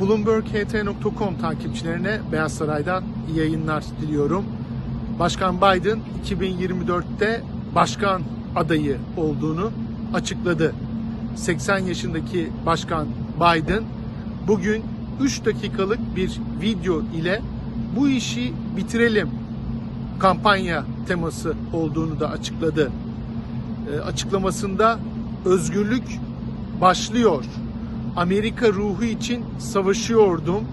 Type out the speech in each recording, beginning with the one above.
BloombergHT.com takipçilerine Beyaz Saray'dan yayınlar diliyorum. Başkan Biden 2024'te başkan adayı olduğunu açıkladı. 80 yaşındaki Başkan Biden bugün 3 dakikalık bir video ile bu işi bitirelim kampanya teması olduğunu da açıkladı. E, açıklamasında özgürlük başlıyor. Amerika ruhu için savaşıyordum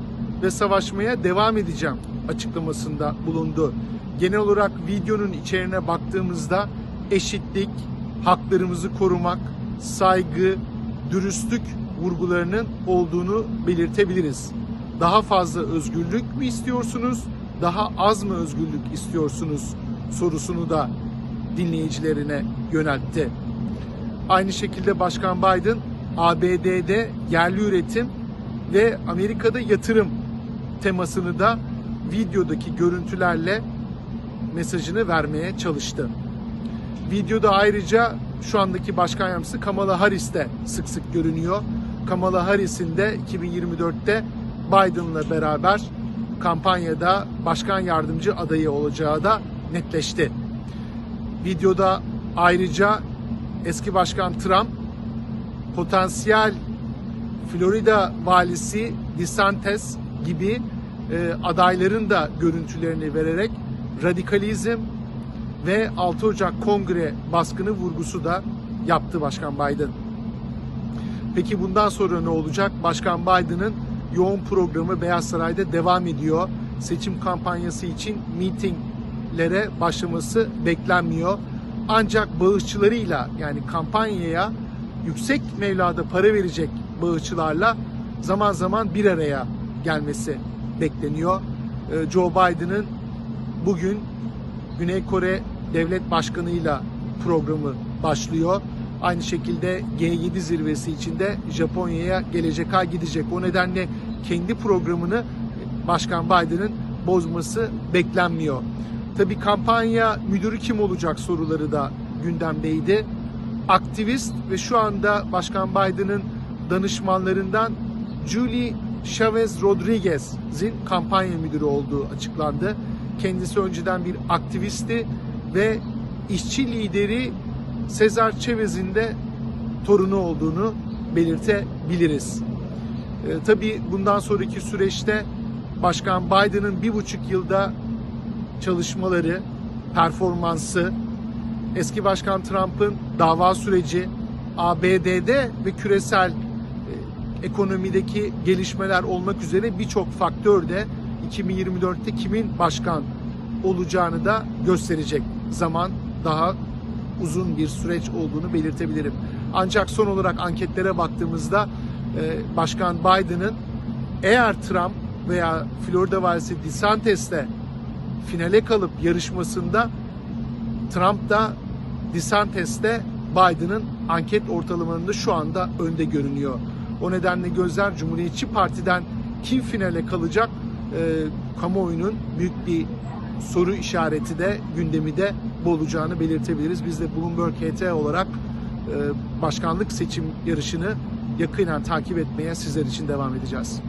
ve savaşmaya devam edeceğim açıklamasında bulundu. Genel olarak videonun içeriğine baktığımızda eşitlik, haklarımızı korumak, saygı, dürüstlük vurgularının olduğunu belirtebiliriz. Daha fazla özgürlük mü istiyorsunuz, daha az mı özgürlük istiyorsunuz sorusunu da dinleyicilerine yöneltti. Aynı şekilde Başkan Biden ABD'de yerli üretim ve Amerika'da yatırım temasını da videodaki görüntülerle mesajını vermeye çalıştı. Videoda ayrıca şu andaki başkan yardımcısı Kamala Harris de sık sık görünüyor. Kamala Harris'in de 2024'te Biden'la beraber kampanyada başkan yardımcı adayı olacağı da netleşti. Videoda ayrıca eski başkan Trump potansiyel Florida valisi DeSantis gibi e, adayların da görüntülerini vererek radikalizm ve 6 Ocak Kongre baskını vurgusu da yaptı Başkan Biden. Peki bundan sonra ne olacak? Başkan Biden'ın yoğun programı Beyaz Saray'da devam ediyor. Seçim kampanyası için mitinglere başlaması beklenmiyor. Ancak bağışçılarıyla yani kampanyaya yüksek mevlada para verecek bağışçılarla zaman zaman bir araya gelmesi bekleniyor. Ee, Joe Biden'ın bugün Güney Kore Devlet Başkanı'yla programı başlıyor. Aynı şekilde G7 zirvesi içinde Japonya'ya gelecek ay gidecek. O nedenle kendi programını Başkan Biden'ın bozması beklenmiyor. Tabii kampanya müdürü kim olacak soruları da gündemdeydi. Aktivist ve şu anda Başkan Biden'ın danışmanlarından Julie Chavez Rodriguez'in kampanya müdürü olduğu açıklandı. Kendisi önceden bir aktivisti ve işçi lideri Cesar Chavez'in de torunu olduğunu belirtebiliriz. E, tabii bundan sonraki süreçte Başkan Biden'ın bir buçuk yılda çalışmaları, performansı, eski Başkan Trump'ın dava süreci, ABD'de ve küresel e, ekonomideki gelişmeler olmak üzere birçok faktör de 2024'te kimin başkan olacağını da gösterecek. Zaman daha uzun bir süreç olduğunu belirtebilirim. Ancak son olarak anketlere baktığımızda e, Başkan Biden'ın eğer Trump veya Florida valisi DeSantis'te finale kalıp yarışmasında Trump da DeSantis'te Biden'ın anket ortalamalarında şu anda önde görünüyor. O nedenle gözler Cumhuriyetçi Parti'den kim finale kalacak e, kamuoyunun büyük bir soru işareti de gündemi de bu olacağını belirtebiliriz. Biz de Bloomberg HT olarak e, başkanlık seçim yarışını yakinen takip etmeye sizler için devam edeceğiz.